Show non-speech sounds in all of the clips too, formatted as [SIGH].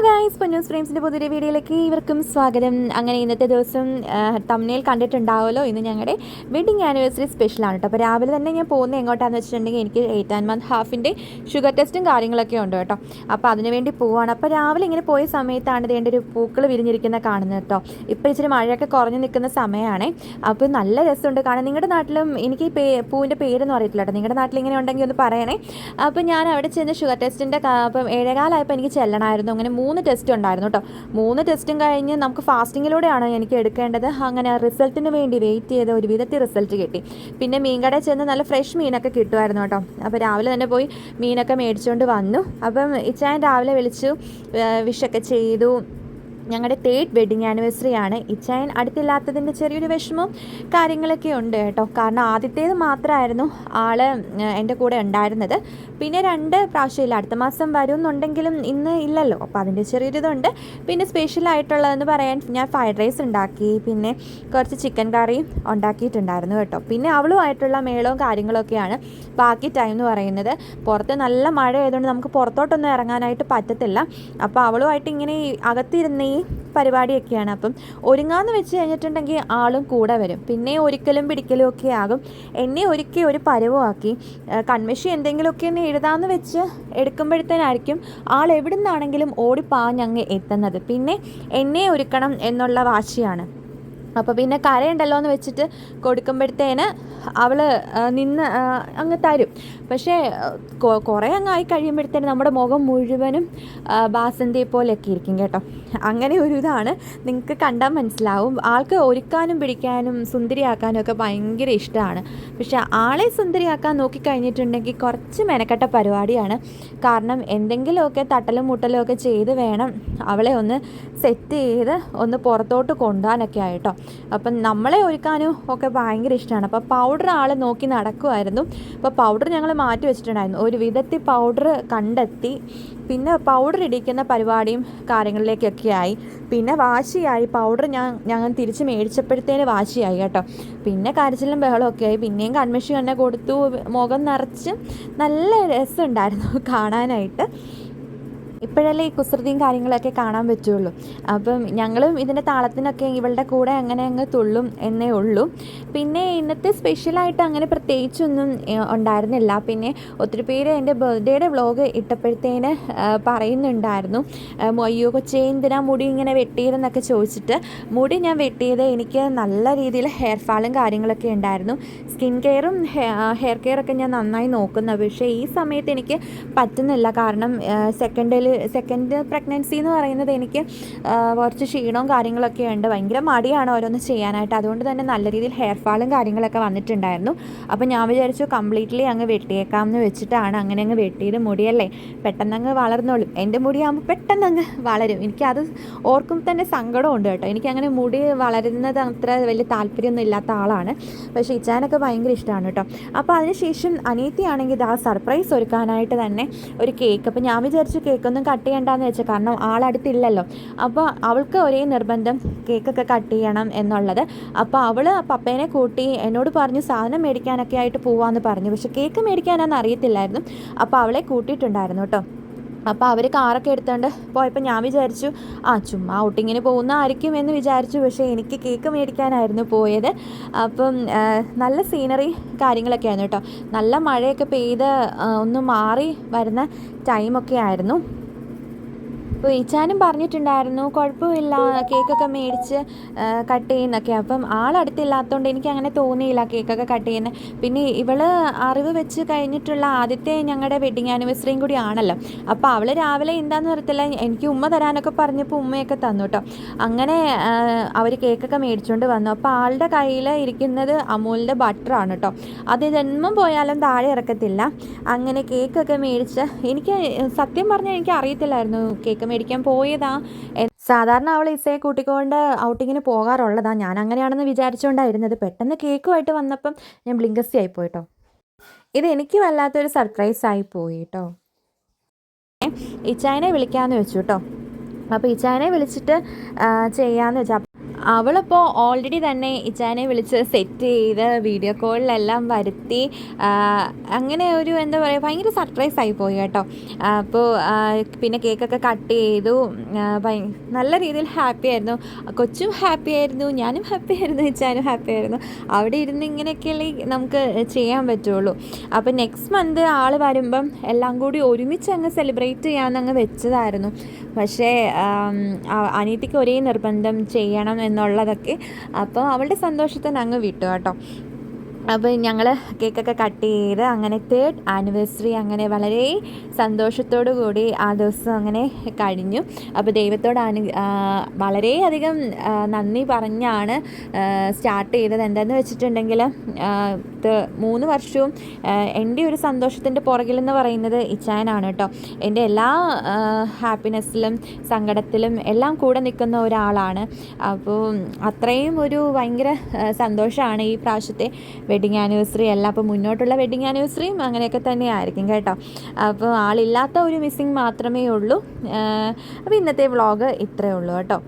Hello guys Ponnoos ഫ്രെയിംസിന്റെ പുതിയ വീഡിയോയിലേക്ക് ഇവർക്കും സ്വാഗതം. അങ്ങനെ ഇന്നത്തെ ദിവസം തമ്മിൽ കണ്ടിട്ടുണ്ടാവുമല്ലോ. ഇന്ന് ഞങ്ങളുടെ വെഡിങ് ആനിവേഴ്സറി സ്പെഷ്യലാണ് കേട്ടോ അപ്പോൾ രാവിലെ തന്നെ ഞാൻ പോകുന്നത് എങ്ങോട്ടാന്ന് വെച്ചിട്ടുണ്ടെങ്കിൽ എനിക്ക് എയ്റ്റ് ആൻഡ് മന്ത് ഹാഫിന്റെ ഷുഗർ ടെസ്റ്റും കാര്യങ്ങളൊക്കെ ഉണ്ട് കേട്ടോ അപ്പോൾ അതിനുവേണ്ടി പോവാണ്. അപ്പോൾ രാവിലെ ഇങ്ങനെ പോയ സമയത്താണ് ഇതിന്റെ ഒരു പൂക്കൾ വിരിഞ്ഞിരിക്കുന്ന കാണുന്നത് കേട്ടോ ഇപ്പോൾ ഇച്ചിരി മഴയൊക്കെ കുറഞ്ഞു നിൽക്കുന്ന സമയമാണ്. അപ്പോൾ നല്ല രസമുണ്ട് കാണാൻ. നിങ്ങളുടെ നാട്ടിലും എനിക്ക് ഈ പേ പൂവിന്റെ പേരൊന്നും അറിയത്തില്ല കേട്ടോ നിങ്ങളുടെ നാട്ടിൽ ഇങ്ങനെ ഉണ്ടെങ്കിൽ ഒന്ന് പറയണേ. അപ്പോൾ ഞാൻ അവിടെ ചെന്ന് ഷുഗർ ടെസ്റ്റിന്റെ അപ്പം ഏഴേകാലായപ്പോൾ എനിക്ക് ചെല്ലണമായിരുന്നു. അങ്ങനെ മൂന്ന് ടെസ്റ്റ് ഉണ്ടായിരുന്നു കേട്ടോ മൂന്ന് ടെസ്റ്റും കഴിഞ്ഞ് നമുക്ക് ഫാസ്റ്റിങ്ങിലൂടെയാണ് എനിക്ക് എടുക്കേണ്ടത്. അങ്ങനെ റിസൾട്ടിന് വേണ്ടി വെയിറ്റ് ചെയ്ത് ഒരു വിധത്തിൽ റിസൾട്ട് കിട്ടി. പിന്നെ മീൻകടയിൽ ചെന്ന് നല്ല ഫ്രഷ് മീനൊക്കെ കിട്ടുമായിരുന്നു കേട്ടോ അപ്പോൾ രാവിലെ തന്നെ പോയി മീനൊക്കെ മേടിച്ചുകൊണ്ട് വന്നു. അപ്പം ഇച്ചാൻ രാവിലെ വിളിച്ചു വിഷൊക്കെ ചെയ്തു. ഞങ്ങളുടെ തേർഡ് വെഡിങ് ആനിവേഴ്സറി ആണ്. ഇച്ചായൻ അടുത്തില്ലാത്തതിന്റെ ചെറിയൊരു വിഷമവും കാര്യങ്ങളൊക്കെ ഉണ്ട് കേട്ടോ. കാരണം ആദ്യത്തേത് മാത്രമായിരുന്നു ആൾ എന്റെ കൂടെ ഉണ്ടായിരുന്നത്. പിന്നെ രണ്ട് പ്രാവശ്യമില്ല അടുത്ത മാസം വരുമെന്നുണ്ടെങ്കിലും ഇന്ന് ഇല്ലല്ലോ. അപ്പോൾ അതിന്റെ ചെറിയൊരിതുണ്ട്. പിന്നെ സ്പെഷ്യലായിട്ടുള്ളതെന്ന് പറയാൻ ഞാൻ ഫ്രൈഡ് റൈസ് ഉണ്ടാക്കി. പിന്നെ കുറച്ച് ചിക്കൻ കറിയും ഉണ്ടാക്കിയിട്ടുണ്ടായിരുന്നു കേട്ടോ. പിന്നെ അവളുമായിട്ടുള്ള മേളവും കാര്യങ്ങളൊക്കെയാണ് ബാക്കി ടൈം എന്ന് പറയുന്നത്. പുറത്ത് നല്ല മഴ ആയതുകൊണ്ട് നമുക്ക് പുറത്തോട്ടൊന്നും ഇറങ്ങാനായിട്ട് പറ്റത്തില്ല. അപ്പോൾ അവളുമായിട്ട് ഇങ്ങനെ അകത്തിരുന്ന് ഈ പരിപാടിയൊക്കെയാണ്. അപ്പം ഒരുങ്ങാന്ന് വെച്ച് കഴിഞ്ഞിട്ടുണ്ടെങ്കിൽ ആളും കൂടെ വരും. പിന്നെ ഒരിക്കലും പിടിക്കലും ഒക്കെ ആകും. എന്നെ ഒരുക്കി ഒരു പരവുമാക്കി കൺമഷി എന്തെങ്കിലുമൊക്കെ ഒന്ന് എഴുതാമെന്ന് വെച്ച് എടുക്കുമ്പോഴത്തേനായിരിക്കും ആൾ എവിടെ നിന്നാണെങ്കിലും ഓടിപ്പാഞ്ഞങ്ങ് എത്തുന്നത്. പിന്നെ എന്നെ ഒരുക്കണം എന്നുള്ള വാശിയാണ്. അപ്പോൾ പിന്നെ കരയുണ്ടല്ലോ എന്ന് വെച്ചിട്ട് കൊടുക്കുമ്പോഴത്തേന് അവൾ നിന്ന് അങ്ങ് തരും. പക്ഷേ കുറേ അങ്ങ് ആയി കഴിയുമ്പോഴത്തേന് നമ്മുടെ മുഖം മുഴുവനും ബാസന്തി പോലെയൊക്കെ ഇരിക്കും കേട്ടോ. അങ്ങനെ ഒരു ഇതാണ്. നിങ്ങൾക്ക് കണ്ടാൽ മനസ്സിലാവും. ആൾക്ക് ഒരുക്കാനും പിടിക്കാനും സുന്ദരിയാക്കാനും ഒക്കെ ഭയങ്കര ഇഷ്ടമാണ്. പക്ഷേ ആളെ സുന്ദരിയാക്കാൻ നോക്കിക്കഴിഞ്ഞിട്ടുണ്ടെങ്കിൽ കുറച്ച് മെനക്കെട്ട പരിപാടിയാണ്. കാരണം എന്തെങ്കിലുമൊക്കെ തട്ടലും മുട്ടലും ഒക്കെ ചെയ്ത് വേണം അവളെ ഒന്ന് സെറ്റ് ചെയ്ത് ഒന്ന് പുറത്തോട്ട് കൊണ്ടുപോകാനൊക്കെ ആയിട്ടോ അപ്പം നമ്മളെ ഒരുക്കാനും ഒക്കെ ഭയങ്കര ഇഷ്ടമാണ്. അപ്പോൾ പൗഡർ ആൾ നോക്കി നടക്കുമായിരുന്നു അപ്പോൾ പൗഡർ ഞങ്ങൾ മാറ്റി വെച്ചിട്ടുണ്ടായിരുന്നു. ഒരു വിധത്തിൽ പൗഡർ കണ്ടെത്തി. പിന്നെ പൗഡർ ഇടിക്കുന്ന പരിപാടിയും കാര്യങ്ങളിലേക്കൊക്കെ ആയി പിന്നെ വാശിയായി. പൗഡർ ഞാൻ ഞങ്ങൾ തിരിച്ച് മേടിച്ചപ്പോഴത്തേന് വാശിയായി കേട്ടോ. പിന്നെ കരച്ചിലും ബഹളമൊക്കെ ആയി. പിന്നെയും കൺമിഷൻ തന്നെ കൊടുത്തു. മുഖം നിറച്ച് നല്ല രസമുണ്ടായിരുന്നു [LAUGHS] കാണാനായിട്ട്. ഇപ്പോഴല്ലേ ഈ കുസൃതിയും കാര്യങ്ങളൊക്കെ കാണാൻ പറ്റുള്ളൂ. അപ്പം ഞങ്ങളും ഇതിന്റെ താളത്തിനൊക്കെ ഇവളുടെ കൂടെ അങ്ങനെ അങ്ങ് തുള്ളും എന്നേ ഉള്ളൂ. പിന്നെ ഇന്നത്തെ സ്പെഷ്യലായിട്ട് അങ്ങനെ പ്രത്യേകിച്ചൊന്നും ഉണ്ടായിരുന്നില്ല. പിന്നെ ഒത്തിരി പേര് എന്റെ ബർത്ത്ഡേയുടെ വ്ളോഗ് ഇട്ടപ്പോഴത്തേന് പറയുന്നുണ്ടായിരുന്നു. അയ്യോ കൊച്ചേ എന്തിനാ മുടി ഇങ്ങനെ വെട്ടിയതെന്നൊക്കെ ചോദിച്ചിട്ട്. മുടി ഞാൻ വെട്ടിയത് എനിക്ക് നല്ല രീതിയിൽ ഹെയർ ഫാളും കാര്യങ്ങളൊക്കെ ഉണ്ടായിരുന്നു. സ്കിൻ കെയറും ഹെയർ കെയറൊക്കെ ഞാൻ നന്നായി നോക്കുന്നത് പക്ഷേ ഈ സമയത്ത് എനിക്ക് പറ്റുന്നില്ല. കാരണം സെക്കൻഡിൽ സെക്കൻഡ് പ്രഗ്നൻസി എന്ന് പറയുന്നത് എനിക്ക് കുറച്ച് ക്ഷീണവും കാര്യങ്ങളൊക്കെ ഉണ്ട്. ഭയങ്കര മടിയാണ് ഓരോന്ന് ചെയ്യാനായിട്ട്. അതുകൊണ്ട് തന്നെ നല്ല രീതിയിൽ ഹെയർ ഫാളും കാര്യങ്ങളൊക്കെ വന്നിട്ടുണ്ടായിരുന്നു. അപ്പോൾ ഞാൻ വിചാരിച്ചു കംപ്ലീറ്റ്ലി അങ്ങ് വെട്ടിയേക്കാം എന്ന് വെച്ചിട്ടാണ് അങ്ങനെ അങ്ങ് വെട്ടിയത് മുടിയല്ലേ. പെട്ടെന്ന് അങ്ങ് വളർന്നോളും. എന്റെ മുടിയാകുമ്പോൾ പെട്ടെന്ന് അങ്ങ് വളരും എനിക്കത് ഓർക്കുമ്പോൾ തന്നെ സങ്കടമുണ്ട് കേട്ടോ. എനിക്കങ്ങനെ മുടി വളരുന്നത് അത്ര വലിയ താല്പര്യമൊന്നും ഇല്ലാത്ത ആളാണ്. പക്ഷേ ഇച്ചാനൊക്കെ ഭയങ്കര ഇഷ്ടമാണ് കേട്ടോ. അപ്പോൾ അതിനുശേഷം അനീത്തിയാണെങ്കിൽ ആ സർപ്രൈസ് ഒരുക്കാനായിട്ട് തന്നെ ഒരു കേക്ക് അപ്പോൾ ഞാൻ വിചാരിച്ചു കേക്കൊന്നും ഒന്നും കട്ട് ചെയ്യണ്ടെന്ന് വെച്ചാൽ കാരണം ആളടുത്തില്ലല്ലോ. അപ്പോൾ അവൾക്ക് ഒരേ നിർബന്ധം കേക്കൊക്കെ കട്ട് ചെയ്യണം എന്നുള്ളത്. അപ്പോൾ അവൾ പപ്പേനെ കൂട്ടി എന്നോട് പറഞ്ഞു സാധനം മേടിക്കാനൊക്കെ ആയിട്ട് പോവാമെന്ന് പറഞ്ഞു. പക്ഷെ കേക്ക് മേടിക്കാനാണെന്ന് അറിയത്തില്ലായിരുന്നു. അപ്പോൾ അവളെ കൂട്ടിയിട്ടുണ്ടായിരുന്നു കേട്ടോ. അപ്പോൾ അവർ കാറൊക്കെ എടുത്തുകൊണ്ട് പോയപ്പോൾ ഞാൻ വിചാരിച്ചു ആ ചുമ്മാ ഔട്ടിങ്ങിന് പോകുന്ന ആയിരിക്കും എന്ന് വിചാരിച്ചു. പക്ഷേ എനിക്ക് കേക്ക് മേടിക്കാനായിരുന്നു പോയത്. അപ്പം നല്ല സീനറി കാര്യങ്ങളൊക്കെ ആയിരുന്നു കേട്ടോ. നല്ല മഴയൊക്കെ പെയ്ത് ഒന്ന് മാറി വരുന്ന ടൈമൊക്കെ ആയിരുന്നു. അപ്പോൾ ഈച്ചാനും പറഞ്ഞിട്ടുണ്ടായിരുന്നു കുഴപ്പമില്ല കേക്കൊക്കെ മേടിച്ച് കട്ട് ചെയ്യുന്നൊക്കെ. അപ്പം ആളടുത്തില്ലാത്തതുകൊണ്ട് എനിക്ക് അങ്ങനെ തോന്നിയില്ല കേക്കൊക്കെ കട്ട് ചെയ്യുന്നത് പിന്നെ ഇവൾ അറിവ് വെച്ച് കഴിഞ്ഞിട്ടുള്ള ആദ്യത്തെ ഞങ്ങളുടെ വെഡിങ് ആനിവേഴ്സറിയും കൂടി ആണല്ലോ. അപ്പോൾ അവൾ രാവിലെ എന്താണെന്ന് പറയത്തില്ല എനിക്ക് ഉമ്മ തരാനൊക്കെ പറഞ്ഞപ്പോൾ ഉമ്മയൊക്കെ തന്നു കേട്ടോ അങ്ങനെ അവർ കേക്കൊക്കെ മേടിച്ചുകൊണ്ട് വന്നു. അപ്പോൾ ആളുടെ കയ്യിൽ ഇരിക്കുന്നത് അമൂലിന്റെ ബട്ടറാണ് കേട്ടോ അത് ജന്മം പോയാലും താഴെ ഇറക്കത്തില്ല. അങ്ങനെ കേക്കൊക്കെ മേടിച്ച് എനിക്ക് സത്യം പറഞ്ഞാൽ എനിക്ക് അറിയത്തില്ലായിരുന്നു കേക്ക് മേടിക്കാൻ പോയതാ. സാധാരണ അവൾ ഇസയെ കൂട്ടിക്കൊണ്ട് ഔട്ടിങ്ങിന് പോകാറുള്ളതാ. ഞാൻ അങ്ങനെയാണെന്ന് വിചാരിച്ചുകൊണ്ടായിരുന്നത്. പെട്ടെന്ന് കേക്കുമായിട്ട് വന്നപ്പം ഞാൻ ബ്ലിങ്കസി ആയി പോയിട്ടോ. ഇത് എനിക്ക് വല്ലാത്തൊരു സർപ്രൈസ് ആയി പോയി കേട്ടോ ഇച്ചായനെ വിളിക്കാമെന്ന് വെച്ചു കേട്ടോ അപ്പോൾ ഇച്ചായനെ വിളിച്ചിട്ട് ചെയ്യാമെന്ന് വെച്ചാൽ അവളിപ്പോൾ ഓൾറെഡി തന്നെ ഇച്ചാനെ വിളിച്ച് സെറ്റ് ചെയ്ത് വീഡിയോ കോളിലെല്ലാം വരുത്തി. അങ്ങനെ ഒരു എന്താ പറയുക ഭയങ്കര സർപ്രൈസ് ആയി പോയി കേട്ടോ. അപ്പോൾ പിന്നെ കേക്കൊക്കെ കട്ട് ചെയ്തു. നല്ല രീതിയിൽ ഹാപ്പി ആയിരുന്നു. കൊച്ചും ഹാപ്പി ആയിരുന്നു. ഞാനും ഹാപ്പി ആയിരുന്നു. ഇച്ചാനും ഹാപ്പി ആയിരുന്നു. അവിടെ ഇരുന്ന് ഇങ്ങനെയൊക്കെയല്ലേ നമുക്ക് ചെയ്യാൻ പറ്റുള്ളൂ. അപ്പോൾ നെക്സ്റ്റ് മന്ത് ആൾ വരുമ്പം എല്ലാം കൂടി ഒരുമിച്ച് അങ്ങ് സെലിബ്രേറ്റ് ചെയ്യാമെന്ന് അങ്ങ് വെച്ചതായിരുന്നു. പക്ഷേ അനിയത്തിക്ക് ഒരേ നിർബന്ധം ചെയ്യണം. എന്നുള്ളതൊക്കെ. അപ്പോൾ അവളുടെ സന്തോഷത്തിന് അങ്ങ് വിട്ടു കേട്ടോ. അപ്പോൾ ഞങ്ങൾ കേക്കൊക്കെ കട്ട് ചെയ്ത് അങ്ങനെ തേർഡ് ആനിവേഴ്സറി അങ്ങനെ വളരെ സന്തോഷത്തോടു കൂടി ആ ദിവസം അങ്ങനെ കഴിഞ്ഞു. അപ്പോൾ ദൈവത്തോട് അനു വളരെയധികം നന്ദി പറഞ്ഞാണ് സ്റ്റാർട്ട് ചെയ്തത്. എന്താണെന്ന് വെച്ചിട്ടുണ്ടെങ്കിൽ മൂന്ന് വർഷവും എന്റെ ഒരു സന്തോഷത്തിന്റെ പുറകിലെന്ന് പറയുന്നത് ഇച്ചായനാണ് കേട്ടോ. എന്റെ എല്ലാ ഹാപ്പിനെസ്സിലും സങ്കടത്തിലും എല്ലാം കൂടെ നിൽക്കുന്ന ഒരാളാണ്. അപ്പോൾ അത്രയും ഒരു ഭയങ്കര സന്തോഷമാണ് ഈ പ്രാവശ്യത്തെ വെഡിങ് ആനിവേഴ്സറി അല്ല അപ്പോൾ മുന്നോട്ടുള്ള വെഡിങ് ആനിവേഴ്സറിയും അങ്ങനെയൊക്കെ തന്നെ ആയിരിക്കും കേട്ടോ. അപ്പോൾ ആളില്ലാത്ത ഒരു മിസ്സിങ് മാത്രമേ ഉള്ളൂ. അപ്പോൾ ഇന്നത്തെ വ്ളോഗ് ഇത്രയേ ഉള്ളൂ കേട്ടോ.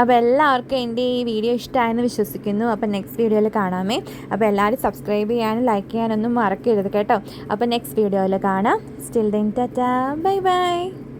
അപ്പോൾ എല്ലാവർക്കും എന്റെ ഈ വീഡിയോ ഇഷ്ടമായെന്ന് വിശ്വസിക്കുന്നു. അപ്പോൾ നെക്സ്റ്റ് വീഡിയോയിൽ കാണാമേ. അപ്പോൾ എല്ലാവരും സബ്സ്ക്രൈബ് ചെയ്യാനും ലൈക്ക് ചെയ്യാനൊന്നും മറക്കരുത് കേട്ടോ. അപ്പോൾ നെക്സ്റ്റ് വീഡിയോയിൽ കാണാം. Still then ta-ta bye bye